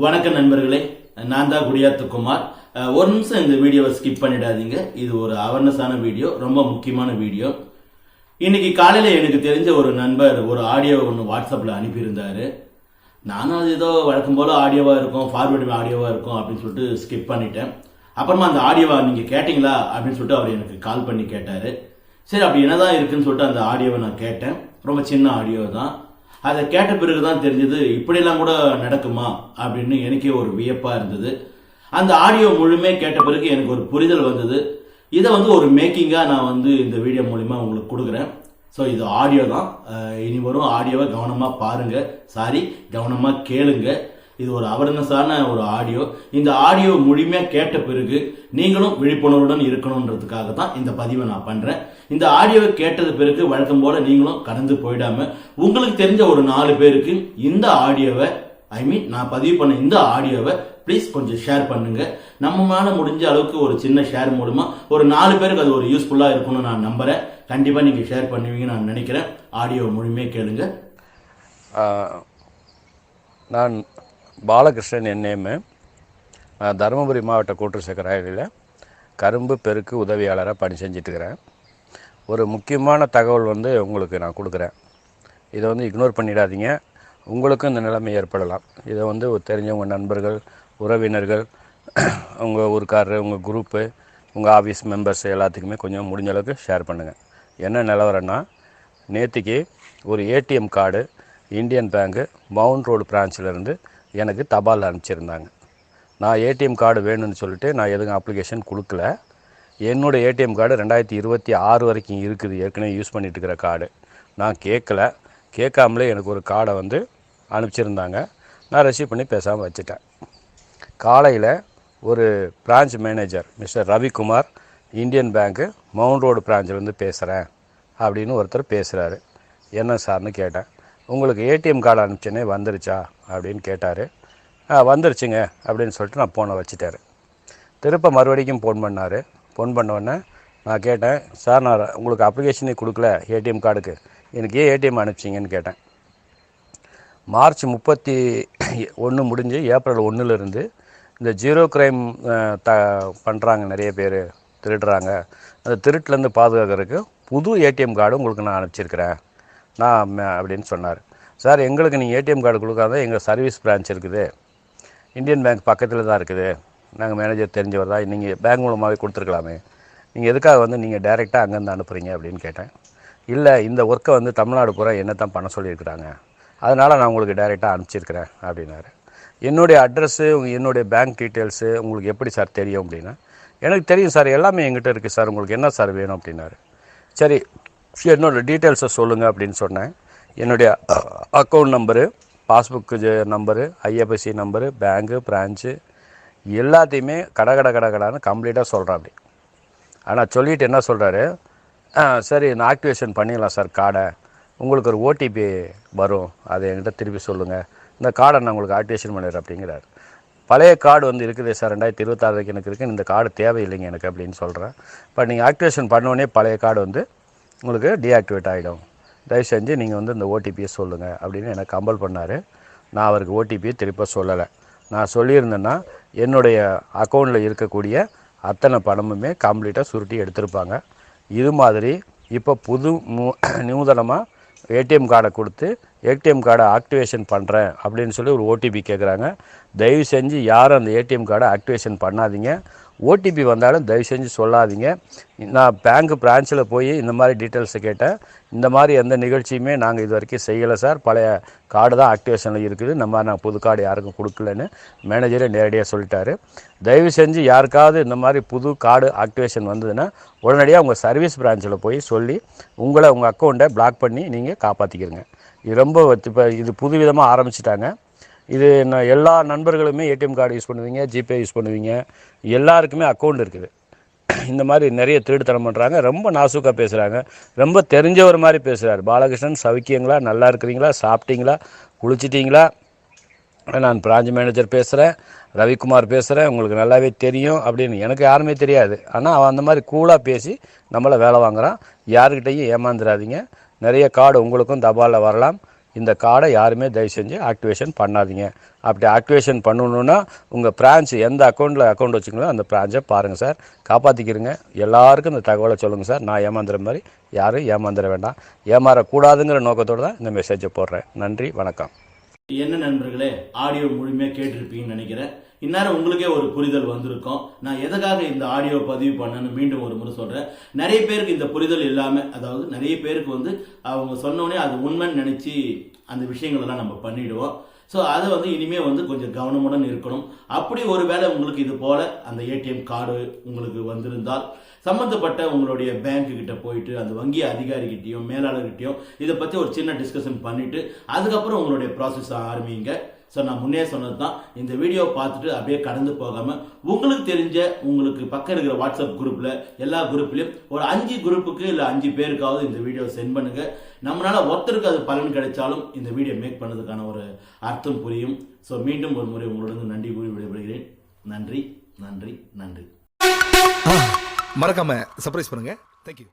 வணக்கம் நண்பர்களே நான் தான் குடியாத்துக்குமார் ஒரு நிமிஷம் இந்த வீடியோவை ஸ்கிப் பண்ணிடாதீங்க. இது ஒரு அவேர்னஸான வீடியோ ரொம்ப முக்கியமான வீடியோ. இன்னைக்கு காலையில் எனக்கு தெரிஞ்ச ஒரு நண்பர் ஒரு ஆடியோ ஒன்று வாட்ஸ்அப்பில் அனுப்பியிருந்தாரு. நானும் அது ஏதோ வழக்கம் போல ஆடியோவாக இருக்கும் ஃபார்வர்டு ஆடியோவாக இருக்கும் அப்படின்னு சொல்லிட்டு ஸ்கிப் பண்ணிட்டேன். அப்புறமா அந்த ஆடியோவை நீங்கள் கேட்டிங்களா அப்படின்னு சொல்லிட்டு அவர் எனக்கு கால் பண்ணி கேட்டார். சரி அப்படி என்னதான் இருக்குன்னு சொல்லிட்டு அந்த ஆடியோவை நான் கேட்டேன். ரொம்ப சின்ன ஆடியோ தான். அதை கேட்ட பிறகு தான் தெரிஞ்சது இப்படியெல்லாம் கூட நடக்குமா? அப்படின்னு எனக்கே ஒரு வியப்பா இருந்தது. அந்த ஆடியோ முழுமே கேட்ட பிறகு எனக்கு ஒரு புரிதல் வந்தது. இதை வந்து ஒரு மேக்கிங்காக நான் வந்து இந்த வீடியோ மூலிமா உங்களுக்கு கொடுக்குறேன். ஸோ இது ஆடியோ தான். இனி வரும் ஆடியோவை கவனமாக பாருங்கள் சாரி கவனமாக கேளுங்கள் இது ஒரு அவேர்னஸான ஒரு ஆடியோ இந்த ஆடியோ முழுமையாக கேட்ட பிறகு நீங்களும் விழிப்புணர்வுடன் இருக்கணுன்றதுக்காக தான் இந்த பதிவை நான் பண்ணுறேன் இந்த ஆடியோவை கேட்டது பிறகு வழக்கம் போல நீங்களும் கடந்து போயிடாம உங்களுக்கு தெரிஞ்ச ஒரு நாலு பேருக்கு இந்த ஆடியோவை ஐ மீன் நான் பதிவு பண்ண இந்த ஆடியோவை ப்ளீஸ் கொஞ்சம் ஷேர் பண்ணுங்க. நம்மளால முடிஞ்ச அளவுக்கு ஒரு சின்ன ஷேர் மூலமா ஒரு நாலு பேருக்கு அது ஒரு யூஸ்ஃபுல்லா இருக்கும்னு நான் நம்புறேன். கண்டிப்பா நீங்க ஷேர் பண்ணுவீங்கன்னு நான் நினைக்கிறேன். ஆடியோ முழுமையாக கேளுங்க. நான் பாலகிருஷ்ணன் என் நேமு. நான் தருமபுரி மாவட்ட கூட்டுறவு சக்கராயில் கரும்பு பெருக்கு உதவியாளராக பணி செஞ்சிட்ருக்கிறேன் ஒரு முக்கியமான தகவல் வந்து உங்களுக்கு நான் கொடுக்குறேன். இதை வந்து இக்னோர் பண்ணிடாதீங்க. உங்களுக்கும் இந்த நிலைமை ஏற்படலாம். இதை வந்து தெரிஞ்சவங்க நண்பர்கள் உறவினர்கள் உங்கள் ஊருக்காரர் உங்கள் குரூப்பு உங்கள் ஆஃபீஸ் மெம்பர்ஸ் எல்லாத்துக்குமே கொஞ்சம் முடிஞ்ச அளவுக்கு ஷேர் பண்ணுங்கள் என்ன நிலவரம்னா நேற்றுக்கு ஒரு ATM card Indian bank Mount Road பிரான்ச்சிலேருந்து எனக்கு தபால் அனுப்பிச்சிருந்தாங்க. நான் ஏடிஎம் கார்டு வேணும்னு சொல்லிட்டு நான் எதுவும் அப்ளிகேஷன் கொடுக்கல. என்னோட ஏடிஎம் கார்டு ரெண்டாயிரத்தி இருபத்தி ஆறு வரைக்கும் இருக்குது. ஏற்கனவே யூஸ் பண்ணிட்டு இருக்கிற கார்டு. நான் கேட்கல. கேட்காமலே எனக்கு ஒரு கார்டை வந்து அனுப்பிச்சிருந்தாங்க. நான் ரிசீவ் பண்ணி பேசாமல் வச்சுட்டேன். காலையில் ஒரு branch manager mister Ravikumar Indian bank Mount Road பிரான்ச்சிலேருந்து பேசுகிறேன் அப்படின்னு ஒருத்தர் பேசுகிறாரு என்ன சார்னு கேட்டேன். உங்களுக்கு ஏடிஎம் கார்டு அனுப்பிச்சேனே வந்துருச்சா? அப்படின்னு கேட்டார். ஆ வந்துருச்சுங்க அப்படின்னு சொல்லிட்டு நான் ஃபோனை வச்சுட்டாரு. திருப்ப மறுபடிக்கும் ஃபோன் பண்ணார். ஃபோன் பண்ண உடனே நான் கேட்டேன் சார் நான் உங்களுக்கு அப்ளிகேஷனே கொடுக்கல ஏடிஎம் கார்டுக்கு எனக்கு ஏன் ஏடிஎம் அனுப்பிச்சிங்கன்னு கேட்டேன். மார்ச் முப்பத்தி ஒன்று முடிஞ்சு ஏப்ரல் ஒன்றுலேருந்து இந்த ஜீரோ கிரைம் த பண்ணுறாங்க நிறைய பேர் திருடுறாங்க. அந்த திருட்டுலேருந்து பாதுகாக்கிறதுக்கு புது ஏடிஎம் கார்டு உங்களுக்கு நான் அனுப்பிச்சிருக்கிறேன். நான் அப்படின்னு சொன்னார். சார் எங்களுக்கு நீங்கள் ஏடிஎம் கார்டு கொடுக்காத எங்கள் சர்வீஸ் பிரான்ச் இருக்குது. இந்தியன் பேங்க் பக்கத்தில் தான் இருக்குது. நாங்கள் மேனேஜர் தெரிஞ்சவர் தான் நீங்கள் பேங்க் மூலமாகவே கொடுத்துருக்கலாமே. நீங்கள் எதுக்காக வந்து நீங்கள் டைரெக்டாக அங்கேருந்து அனுப்புகிறீங்க அப்படின்னு கேட்டேன். இல்லை இந்த ஒர்க்கை வந்து தமிழ்நாடு பூரா என்ன தான் பண்ண சொல்லியிருக்கிறாங்க. அதனால் நான் உங்களுக்கு டைரெக்டாக அனுப்பிச்சிருக்கிறேன் அப்படின்னாரு. என்னுடைய அட்ரஸ்ஸு என்னுடைய பேங்க் டீட்டெயில்ஸு உங்களுக்கு எப்படி சார் தெரியும் அப்படின்னா எனக்கு தெரியும் சார். எல்லாமே எங்கிட்ட இருக்குது சார். உங்களுக்கு என்ன சார் வேணும் அப்படின்னாரு. சரி என்னோட டீட்டெயில்ஸை சொல்லுங்கள் அப்படின்னு சொன்னேன். என்னுடைய account number passbook number IFSC number bank branch எல்லாத்தையுமே கட கட கட கடான்னு கம்ப்ளீட்டாக சொல்கிறேன் அப்படி. ஆனால் சொல்லிட்டு என்ன சொல்கிறாரு சரி நான் ஆக்டிவேஷன் பண்ணிடலாம் சார் கார்டை உங்களுக்கு ஒரு ஓடிபி வரும். அதை என்கிட்ட திருப்பி சொல்லுங்கள் இந்த கார்டை நான் உங்களுக்கு ஆக்டிவேஷன் பண்ணிடுறேன் அப்படிங்கிறார். பழைய கார்டு வந்து இருக்குது சார் ரெண்டாயிரத்தி இருபத்தாறு வரைக்கும் எனக்கு இருக்குது இந்த கார்டு தேவையில்லைங்க எனக்கு அப்படின்னு சொல்கிறேன் இப்போ நீங்கள் ஆக்டிவேஷன் பண்ணோடனே பழைய கார்டு வந்து உங்களுக்கு டீஆக்டிவேட் ஆகிடும் தயவு செஞ்சு நீங்கள் வந்து இந்த ஓடிபியை சொல்லுங்கள் அப்படின்னு எனக்கு கம்பல் பண்ணார். நான் அவருக்கு ஓடிபியை திருப்ப சொல்லலை. நான் சொல்லியிருந்தேன்னா என்னுடைய அக்கௌண்ட்டில் இருக்கக்கூடிய அத்தனை பணமுமே கம்ப்ளீட்டாக சுருட்டி எடுத்திருப்பாங்க. இது மாதிரி இப்போ புது நூ நூதனமாக ஏடிஎம் கார்டை கொடுத்து ஏடிஎம் கார்டை ஆக்டிவேஷன் பண்ணுறேன் அப்படின்னு சொல்லி ஒரு ஓடிபி கேட்குறாங்க தயவு செஞ்சு யாரும் அந்த ஏடிஎம் கார்டை ஆக்டிவேஷன் பண்ணாதீங்க. ஓடிபி வந்தாலும் தயவு செஞ்சு சொல்லாதீங்க. நான் பேங்க் பிரான்ச்சில் போய் இந்த மாதிரி டீட்டெயில்ஸை கேட்டேன். இந்த மாதிரி எந்த நிகழ்ச்சியுமே நாங்கள் இது வரைக்கும் செய்யலை சார் பழைய கார்டு தான் ஆக்டிவேஷனில் இருக்குது. நம்ம நான் புது கார்டு யாருக்கும் கொடுக்கலன்னு மேனேஜரே நேரடியாக சொல்லிட்டாரு. தயவு செஞ்சு யாருக்காவது இந்த மாதிரி புது கார்டு ஆக்டிவேஷன் வந்ததுன்னா உடனடியாக உங்கள் சர்வீஸ் பிரான்ச்சில் போய் சொல்லி உங்களை உங்கள் அக்கௌண்ட்டை பிளாக் பண்ணி நீங்கள் காப்பாற்றிக்கிறங்க இது ரொம்ப இப்போ இது புதுவிதமாக ஆரம்பிச்சிட்டாங்க. இது நான் எல்லா நண்பர்களுமே ஏடிஎம் கார்டு யூஸ் பண்ணுவீங்க ஜிபே யூஸ் பண்ணுவீங்க. எல்லாருக்குமே அக்கௌண்ட் இருக்குது. இந்த மாதிரி நிறைய திருடுத்தனம் பண்ணுறாங்க ரொம்ப நாசூக்காக பேசுகிறாங்க ரொம்ப தெரிஞ்சவர் மாதிரி பேசுகிறார் பாலகிருஷ்ணன் சவிக்கியங்களா? நல்லா இருக்கிறீங்களா? சாப்பிட்டீங்களா? குளிச்சிட்டிங்களா? நான் பிரான்ச் மேனேஜர் பேசுகிறேன் ரவிக்குமார் பேசுகிறேன் உங்களுக்கு நல்லாவே தெரியும் அப்படின்னு எனக்கு யாருமே தெரியாது. ஆனால் அவன் அந்த மாதிரி கூலாக பேசி நம்மளை வேலை வாங்குகிறான் யாருக்கிட்டையும் ஏமாந்துடாதீங்க நிறைய கார்டு உங்களுக்கும் தபாலில் வரலாம். இந்த கார்டை யாருமே தயவு செஞ்சு ஆக்டிவேஷன் பண்ணாதீங்க. அப்படி ஆக்டிவேஷன் பண்ணணுன்னா உங்கள் பிரான்ச் எந்த அக்கௌண்ட்டில் அக்கௌண்ட் வச்சுங்களோ அந்த பிரான்ச்சை பாருங்கள் சார். காப்பாற்றிக்கிறங்க எல்லாருக்கும் இந்த தகவலை சொல்லுங்கள் சார். நான் ஏமாந்துற மாதிரி யாரும் ஏமாந்துட வேண்டாம். ஏமாறக்கூடாதுங்கிற நோக்கத்தோடு தான் இந்த மெசேஜை போடுறேன். நன்றி வணக்கம். என்ன நண்பர்களே ஆடியோ முழுமையாக கேட்டிருப்பீங்கன்னு நினைக்கிறேன். இந்நேரம் உங்களுக்கே ஒரு புரிதல் வந்திருக்கும். நான் எதுக்காக இந்த ஆடியோ பதிவு பண்ணேன்னு மீண்டும் ஒரு முறை சொல்றேன். நிறைய பேருக்கு இந்த புரிதல் இல்லாம அதாவது நிறைய பேருக்கு வந்து அவங்க சொன்னோடனே அது உண்மைன்னு நினைச்சு அந்த விஷயங்கள் எல்லாம் நம்ம பண்ணிடுவோம். ஸோ அதை வந்து இனிமேல் வந்து கொஞ்சம் கவனமுடன் இருக்கணும். அப்படி ஒரு வேளை உங்களுக்கு இது போல அந்த ஏடிஎம் கார்டு உங்களுக்கு வந்திருந்தால் சம்மந்தப்பட்ட உங்களுடைய பேங்க் கிட்ட போயிட்டு அந்த வங்கி அதிகாரிகிட்டையும் மேலாளர்கிட்டையும் இதை பற்றி ஒரு சின்ன டிஸ்கஷன் பண்ணிவிட்டு அதுக்கப்புறம் உங்களுடைய ப்ராசஸ் ஆரம்பிங்க. ஸோ நான் முன்னே சொன்னது தான் இந்த வீடியோ பார்த்துட்டு அப்படியே கடந்து போகாமல் உங்களுக்கு தெரிஞ்ச உங்களுக்கு பக்கம் இருக்கிற வாட்ஸ்அப் குரூப்பில் எல்லா குரூப்லேயும் ஒரு அஞ்சு குரூப்புக்கு இல்லை அஞ்சு பேருக்காவது இந்த வீடியோ சென்ட் பண்ணுங்கள் நம்மளால் ஒருத்தருக்கு அது பலன் கிடைச்சாலும் இந்த வீடியோ மேக் பண்ணதுக்கான ஒரு அர்த்தம் புரியும். ஸோ மீண்டும் ஒரு முறை உங்களுடன் நன்றி கூறி விடைபெறுகிறேன். நன்றி நன்றி நன்றி. மறக்காம சர்ப்ரைஸ் பண்ணுங்க. தேங்க்யூ